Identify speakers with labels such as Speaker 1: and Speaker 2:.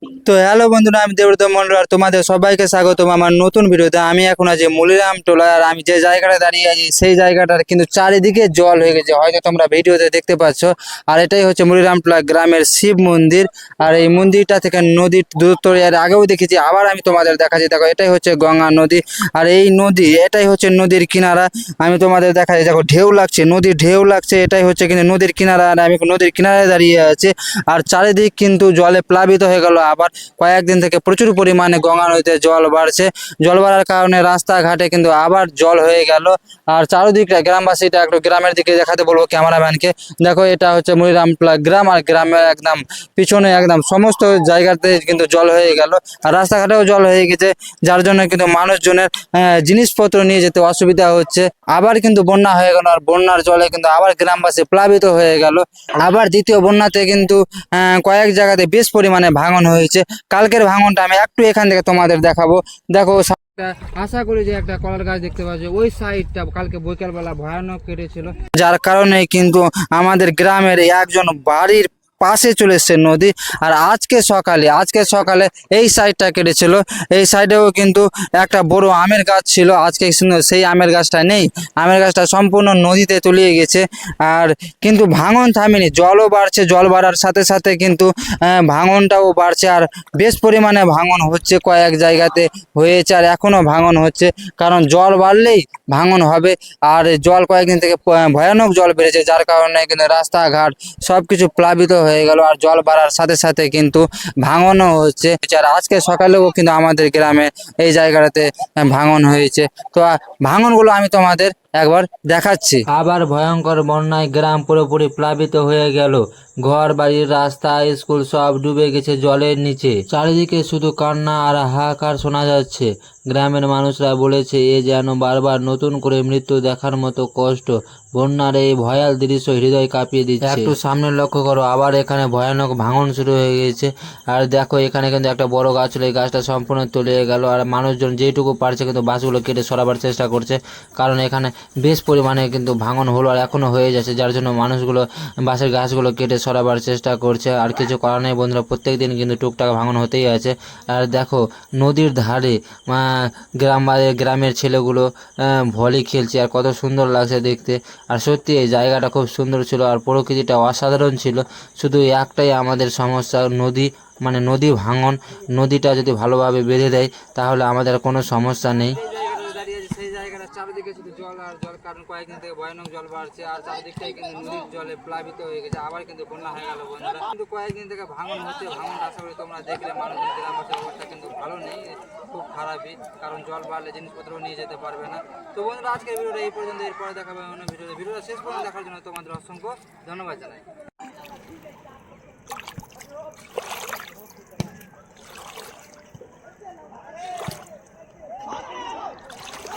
Speaker 1: be তো hello বন্ধুরা, আমি দেবব্রত মন্ডল আর তোমাদের সবাইকে স্বাগতম আমার নতুন ভিডিওতে। আমি এখন আছি মুলিরাম টোলা আর আমি যে জায়গাটা দাঁড়িয়ে আছি, সেই জায়গাটার কিন্তু চারিদিকে জল হয়ে গেছে। হয়তো তোমরা ভিডিওতে দেখতে পাচ্ছ। আর এটাই হচ্ছে মুলিরাম টোলা গ্রামের শিব মন্দির। আর এই মন্দিরটা থেকে নদীর দূরত্ব, এর আগেও দেখেছি, আবার আমি তোমাদের দেখাচ্ছি। দেখো, এটাই হচ্ছে গঙ্গা নদী। আর এই নদী, এটাই হচ্ছে নদীর কিনারা। আমি তোমাদের দেখাচ্ছি, দেখো, ঢেউ লাগছে, নদীর ঢেউ লাগছে, এটাই হচ্ছে কিন্তু নদীর কিনারা। আর আমি নদীর কিনারায় দাঁড়িয়ে আছি। আর চারিদিক কিন্তু জলে প্লাবিত হয়ে গেল আবার। কয়েকদিন থেকে প্রচুর পরিমাণে গঙ্গা নদীতে জল বাড়ছে। জল বাড়ার কারণে রাস্তাঘাটে কিন্তু আবার জল হয়ে গেল। আর চারিদিকটা গ্রামবাসীটা একটু গ্রামের দিকে দেখাতে বলব ক্যামেরাম্যানকে। দেখো, এটা হচ্ছে মনিরামপলা গ্রাম আর গ্রামের একদম পিছনে একদম সমস্ত জায়গাতে কিন্তু জল হয়ে গেল। আর রাস্তাঘাটেও জল হয়ে গেছে, যার জন্য কিন্তু মানুষজনের জিনিসপত্র নিয়ে যেতে অসুবিধা হচ্ছে। আবার কিন্তু বন্যা হয়ে গেল, আর বন্যার জলে কিন্তু আবার গ্রামবাসী প্লাবিত হয়ে গেল। আবার দ্বিতীয় বন্যাতে কিন্তু কয়েক জায়গাতে বেশ পরিমাণে ভাঙন হয়েছে। কালকের ভাঙনটা আমি একটু এখান থেকে তোমাদের দেখাবো। দেখো আশা করি যে একটা কলার গাছ দেখতে পাচ্ছি। ওই সাইডটা কালকে বৈকালবেলা ভয়ানক কেটেছিল। যার কারণে কিন্তু আমাদের গ্রামের একজন বাড়ির পাশে চলে এসছে নদী। আর আজকে সকালে আজকে সকালে এই সাইডটা কেটেছিল। এই সাইডেও কিন্তু একটা বড় আমের গাছ ছিল। আজকে সেই আমের গাছটা নেই। আমের গাছটা সম্পূর্ণ নদীতে তলিয়ে গেছে। আর কিন্তু ভাঙন থামেনি। জলও বাড়ছে। জল বাড়ার সাথে সাথে কিন্তু ভাঙনটাও বাড়ছে। আর বেশ পরিমাণে ভাঙন হচ্ছে কয়েক জায়গাতে হয়েছে। আর এখনও ভাঙন হচ্ছে। কারণ জল বাড়লেই ভাঙন হবে। আর জল কয়েকদিন থেকে ভয়ানক জল বেড়েছে। যার কারণে কিন্তু রাস্তাঘাট সব কিছু প্লাবিত হয়ে গেল আর জল বাড়ার সাথে সাথে কিন্তু ভাঙনও হচ্ছে। আর আজকে সকালেও কিন্তু আমাদের গ্রামে এই জায়গাটাতে ভাঙন হয়েছে। তো ভাঙনগুলো আমি তোমাদের একবার দেখাচ্ছি।
Speaker 2: আবার ভয়ঙ্কর বন্যায় গ্রাম পুরোপুরি প্লাবিত হয়ে গেল। ঘর বাড়ির রাস্তা স্কুল সব ডুবে গেছে জলের নিচে। চারিদিকে শুধু কান্না আর হাহাকার শোনা যাচ্ছে। গ্রামের মানুষরা বলেছে এ যেন বারবার নতুন করে মৃত্যু দেখার মতো কষ্ট। বন্যার এই ভয়াল দৃশ্য হৃদয় কাঁপিয়ে দিচ্ছে। একটু সামনে লক্ষ্য করো আবার এখানে ভয়ানক ভাঙন শুরু হয়ে গেছে। আর দেখো এখানে কিন্তু একটা বড় গাছ ছিল এই গাছটা সম্পূর্ণ তলিয়ে গেল। আর মানুষজন যেটুকু পারছে কিন্তু বাসগুলো কেটে সরাবার চেষ্টা করছে। কারণ এখানে বেশ পরিমাণে কিন্তু ভাঙন হলো আর এখনও হয়ে যাচ্ছে, যার জন্য মানুষগুলো বাসের গাছগুলো কেটে সরাবার চেষ্টা করছে। আর কিছু করার নেই বন্ধুরা প্রত্যেক দিন কিন্তু টুকটাক ভাঙন হতেই আছে। আর দেখো, নদীর ধারে গ্রাম গ্রামের ছেলেগুলো ভলি খেলছে আর কত সুন্দর লাগছে দেখতে। আর সত্যি এই জায়গাটা খুব সুন্দর ছিল আর প্রকৃতিটা অসাধারণ ছিল। শুধু একটাই আমাদের সমস্যা, নদী মানে নদী ভাঙন। নদীটা যদি ভালোভাবে বেঁধে দেয়, তাহলে আমাদের কোনো সমস্যা নেই
Speaker 1: যে জায়গাটা দাঁড়িয়ে আছে সেই জায়গাটা চারিদিকে শুধু জল আর জল, কারণ কয়েকদিন থেকে ভয়ানক জল বাড়ছে আর চারিদিকটাই কিন্তু নদীর জলে প্লাবিত হয়ে গেছে। আবার কিন্তু বন্যা হয়ে গেল বন্ধুরা। কিন্তু কয়েকদিন থেকে ভাঙন হচ্ছে ভাঙন আশা করি তোমরা দেখলে। মানুষজন গ্রামবাসীর অবস্থা কিন্তু ভালো নেই, খুব খারাপই, কারণ জল বাড়লে জিনিসপত্র নিয়ে যেতে পারবে না। তো বন্ধুরা, আজকের ভিডিওটা এই পর্যন্ত। এরপরে দেখাবে অন্য ভিডিওতে। ভিডিওটা শেষ পর্যন্ত দেখার জন্য তোমাদের অসংখ্য ধন্যবাদ জানাই।